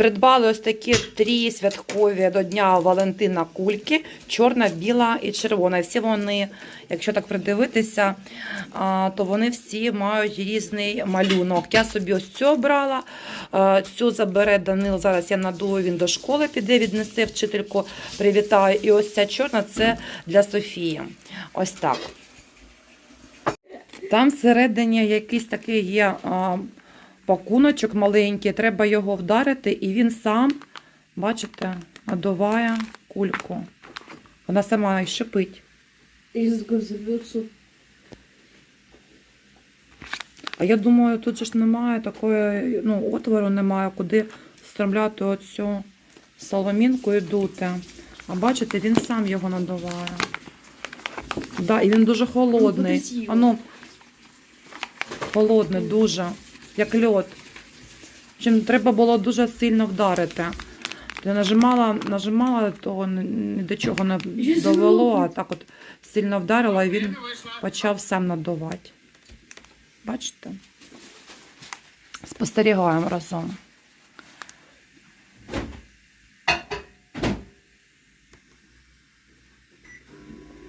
Придбали ось такі три святкові до Дня Валентина кульки: чорна, біла і червона. Всі вони, якщо так придивитися, то вони всі мають різний малюнок. Я собі ось цю обрала. Цю забере Данил. Зараз я надую, він до школи піде, віднесе вчительку, привітаю. І ось ця чорна це для Софії. Ось так. Там всередині якийсь такий є пакуночок маленький, треба його вдарити, і він сам, бачите, надуває кульку. Вона сама і шипить. Если взорвется. А я думаю, тут же ж немає такої, ну, отвору немає, куди встромляти оцю соломінку і дути. А бачите, він сам його надуває. Да, і він дуже холодний. Ну, красиво. Ну, холодний, дуже, як льод. Чим треба було дуже сильно вдарити. Я нажимала, нажимала, то ні ні до чого не довело, а так от сильно вдарила, і він почав сам надувати. Бачите? Спостерігаємо разом.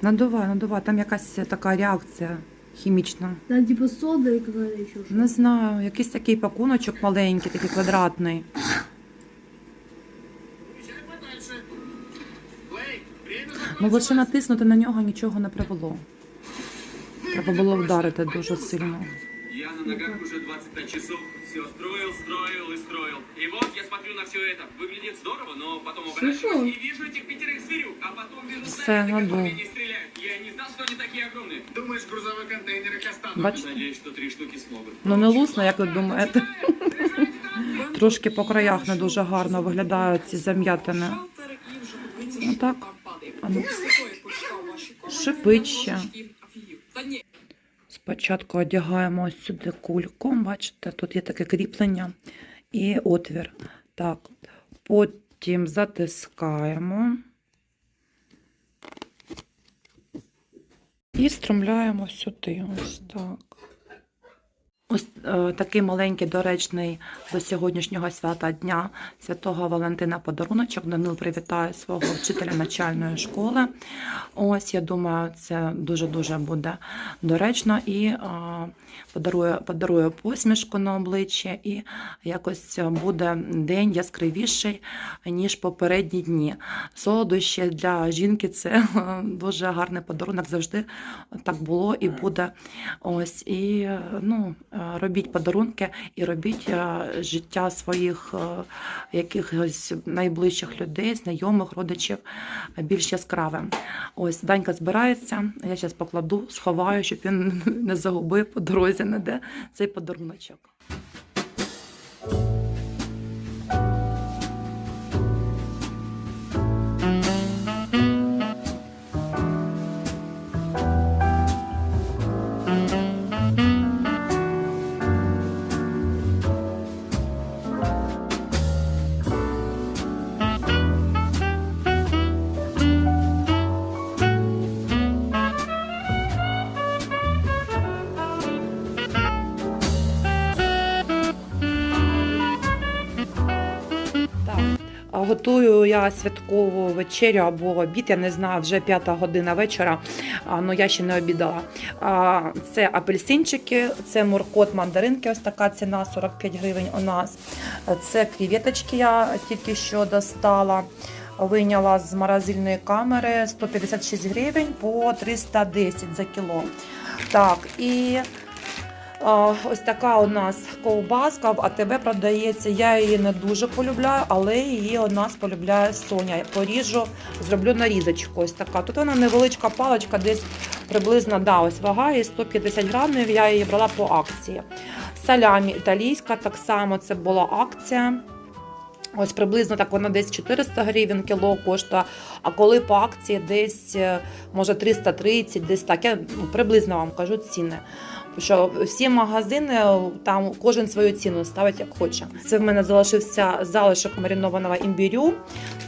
Надувай, надувай, там якась така реакція хімічна. Там типа сода и какая-то еще что Не знаю, якийсь такий пакуночок маленький, такий квадратний. Езжай подальше. Блейк, время Ну закончилось. лише натиснути на нього нічого не привело. Треба було вдарити дуже сильно. Я на ногах уже 25 часов. Все строил, строил и строил. И вот я смотрю на все это. Выглядит здорово, но потом оборачиваюсь и вижу этих пятерых зверюк. А потом вижу Все, снаряды, надо. огромные. Думаешь, грузовой контейнер их останут? Бачите? Надеюсь, что три штуки смогут. Ну не лусно, як ви думаєте. Трошки по краях не дуже гарно виглядають ці зам'ятини. Ну так. А ну. Шипить ще. Спочатку одягаємо ось сюди кульку. Бачите, тут є таке кріплення і отвір. Так, потім затискаємо. І струмляємо сюди. Ось так. Ось е, такий маленький доречний до сьогоднішнього свята дня святого Валентина подаруночок. Данил привітає свого вчителя начальної школи. Ось я думаю, це дуже дуже буде доречно і е, подарує, подарує посмішку на обличчя, і якось буде день яскравіший ніж попередні дні. Солодощі для жінки це е, дуже гарний подарунок. Завжди так було і буде. Ось і ну, робіть подарунки і робіть е, життя своїх е, якихось найближчих людей, знайомих, родичів більш яскравим. Ось Данька збирається. Я зараз покладу, сховаю, щоб він не загубив по дорозі не де цей подаруночок. Готую я святкову вечерю або обід, я не знаю, вже п'ята година вечора, але я ще не обідала. Це апельсинчики, це муркот мандаринки, ось така ціна 45 гривень у нас. Це креветочки я тільки що достала. Вийняла з морозильної камери 156 гривень по 310 за кіло. Так, і Ось така у нас ковбаска в АТБ продається. Я її не дуже полюбляю, але її у нас полюбляє Соня. Поріжу, зроблю нарізочку. Ось така. Тут вона невеличка паличка, десь приблизно да, ось вага її 150 грамів. Я її брала по акції. Салямі італійська, так само це була акція. Ось приблизно так вона десь 400 гривень кіло коштує, а коли по акції десь е, може 330, десь так. Я ну, приблизно вам кажу ціни. Що всі магазини там кожен свою ціну ставить як хоче. Це в мене залишився залишок маринованого імбірю.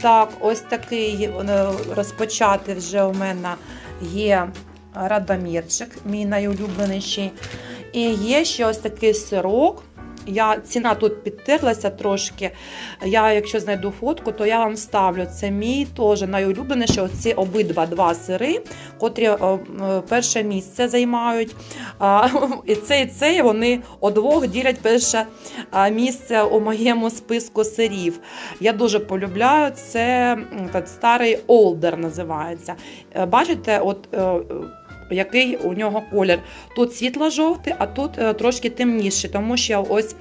Так, ось такий е, розпочати вже у мене є радомірчик, мій найулюбленіший. І є ще ось такий сирок. Я, ціна тут підтерлася трошки. Я, якщо знайду фотку, то я вам ставлю. Це мій теж найулюбленіший. Оці обидва два сири, котрі е, е, перше місце займають. І цей і цей вони удвох ділять перше місце у моєму списку сирів. Я дуже полюбляю це так, старий олдер називається. Е, Бачите, от. Який у нього колір? Тут світло-жовтий, а тут е, трошки темніший, тому що ось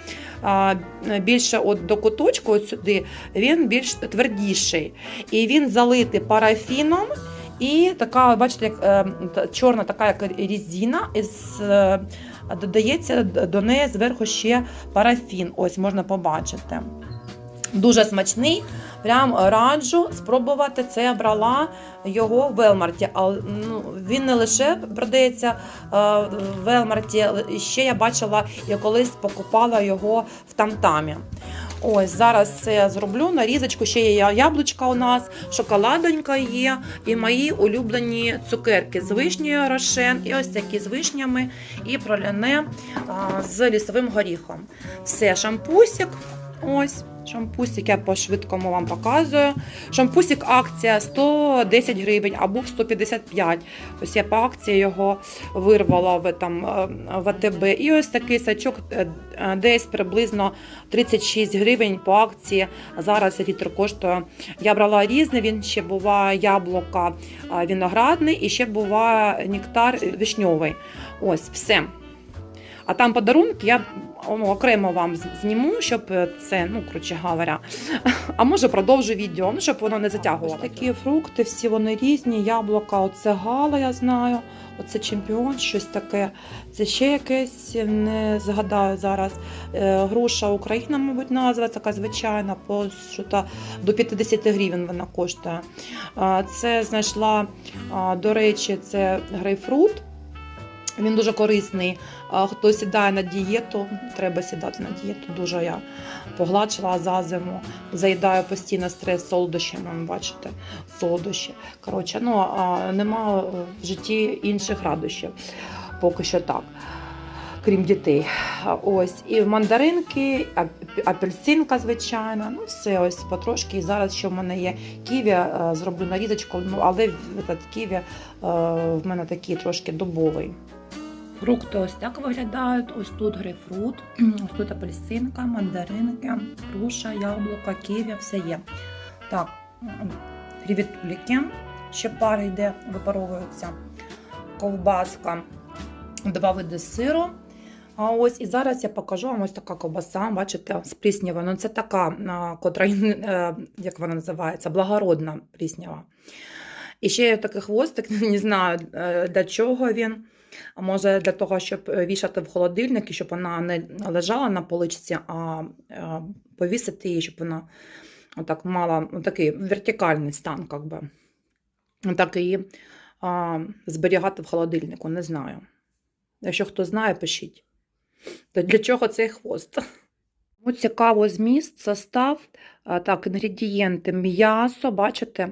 більше от до куточку, от сюди, він більш твердіший. І він залитий парафіном. І така, бачите, як е, чорна така як різина, із, е, додається до неї зверху ще парафін. Ось можна побачити. Дуже смачний. Прям раджу спробувати. Це я брала його в Велмарті. А ну, він не лише продається е, в Велмарті, ще я бачила, я колись покупала його в Тамтамі. Ось зараз це я зроблю. Нарізочку ще є яблучка у нас, шоколадонька є, і мої улюблені цукерки з вишнею рошен, і ось такі з вишнями, і проляне з лісовим горіхом. Все, шампусик. Ось. Шампусик я по швидкому вам показую. Шампусик акція 110 гривень або 155. Ось я по акції його вирвала в, там, е, в АТБ. І ось такий сачок е, е, десь приблизно 36 гривень по акції. Зараз літр коштує. Я брала різний, він ще буває яблука виноградний і ще буває нектар вишньовий. Ось все. А там подарунки я окремо вам зніму, щоб е, це, ну, коротше говоря, а може продовжу відео, ну, щоб воно не затягувало. Ось такі фрукти, всі вони різні, яблука, оце гала, я знаю, оце чемпіон, щось таке. Це ще якесь, не згадаю зараз. Е, Груша Україна, мабуть, назва така звичайна, по що та до 50 гривень вона коштує. Це знайшла, до речі, це грейпфрут. Він дуже корисний. Хто сідає на дієту, треба сідати на дієту. Дуже я погладшила за зиму. Заїдаю постійно стрес солодощами, бачите, солодощі. Коротше, ну нема в житті інших радощів. Поки що так. Крім дітей. Ось. І мандаринки, апельсинка, звичайно. Ну, все ось потрошки. І зараз ще в мене є ківі, е, зроблю нарізочку, ну, але ківі е, в мене такий трошки дубовий. Фрукти ось так виглядають. Ось тут грейпфрут, ось тут апельсинка, мандаринки, груша, яблука, ківі, все є. Так, рівітуліки, ще пара йде, випаровуються. Ковбаска, два види сиру. А ось і зараз я покажу вам ось така ковбаса, бачите, з пліснявою. Ну, це така, котра, е, як вона називається, благородна пліснява. І ще є такий хвостик, не знаю е, для чого він. А може для того, щоб е, вішати в холодильник, і щоб вона не лежала на поличці, а е, повісити її, щоб вона отак мала ну, такий вертикальний стан, як би. Так її а, зберігати в холодильнику, не знаю. Якщо хто знає, пишіть. То для чого цей хвост? Ось цікаво зміст, состав, так, інгредієнти, м'ясо, бачите,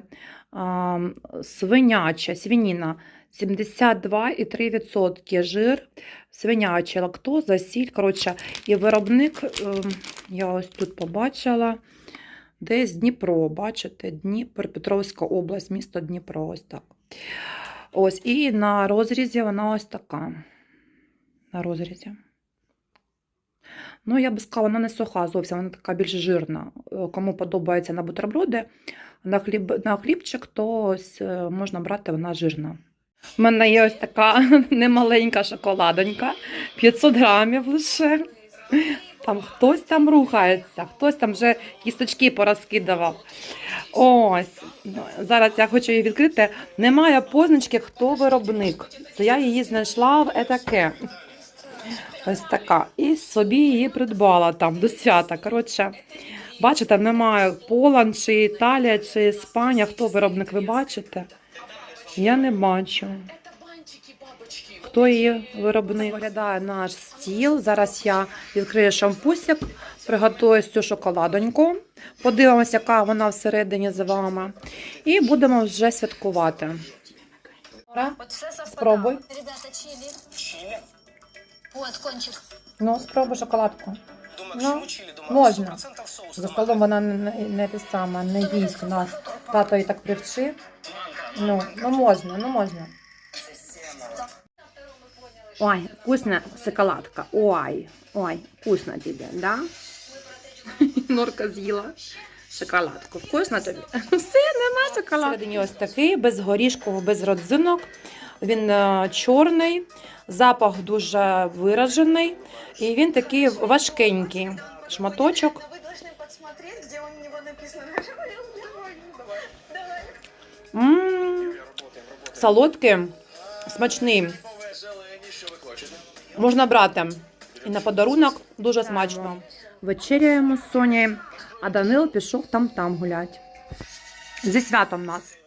свиняча, свиніна 72,3% жир, свиняча лактоза, сіль. Коротше, і виробник, ем, я ось тут побачила, десь Дніпро, бачите, Дніпропетровська область, місто Дніпро, ось так. Ось, і на розрізі вона ось така. На розрізі. Ну, я би сказала, вона не суха зовсім, вона така більш жирна. Е, Кому подобається на бутерброди, на, хліб, на хлібчик, то ось е, можна брати, вона жирна. У мене є ось така немаленька шоколадонька, 500 грамів лише. Там хтось там рухається, хтось там вже кісточки порозкидував. Ось, зараз я хочу її відкрити. Немає позначки, хто виробник. Це я її знайшла в етаке. Ось така. І собі її придбала там до свята. Коротше, бачите, немає Полан, чи Італія, чи Іспанія. Хто виробник, ви бачите? Я не бачу. Хто її виробник? Виглядає наш стіл. Зараз я відкрию шампусик, приготую цю шоколадоньку. Подивимося, яка вона всередині з вами. І будемо вже святкувати. Спробуй. Ребята, чили. Вот, кончик. Ну, спробуй шоколадку. думаю, Ну. 100% соус За столом вона не, не, не те саме, не їсть у нас. Тато її так привчив. Ну, ну можна, ну можна. Ой, вкусна шоколадка. Ой, ой, вкусно тебе, да? Норка з'їла шоколадку. Вкусно тобі? Все, нема шоколадки. Всередині ось такий, без горішків, без родзинок. Він е, чорний, запах дуже виражений. І він такий важкенький шматочок. Вы должны посмотреть, где написано. Давай, давай. М, Солодкий, смачний. Можна брати. І на подарунок дуже смачно. Вечеряємо з Сонєю, а Данил пішов там-там гулять. Зі святом нас.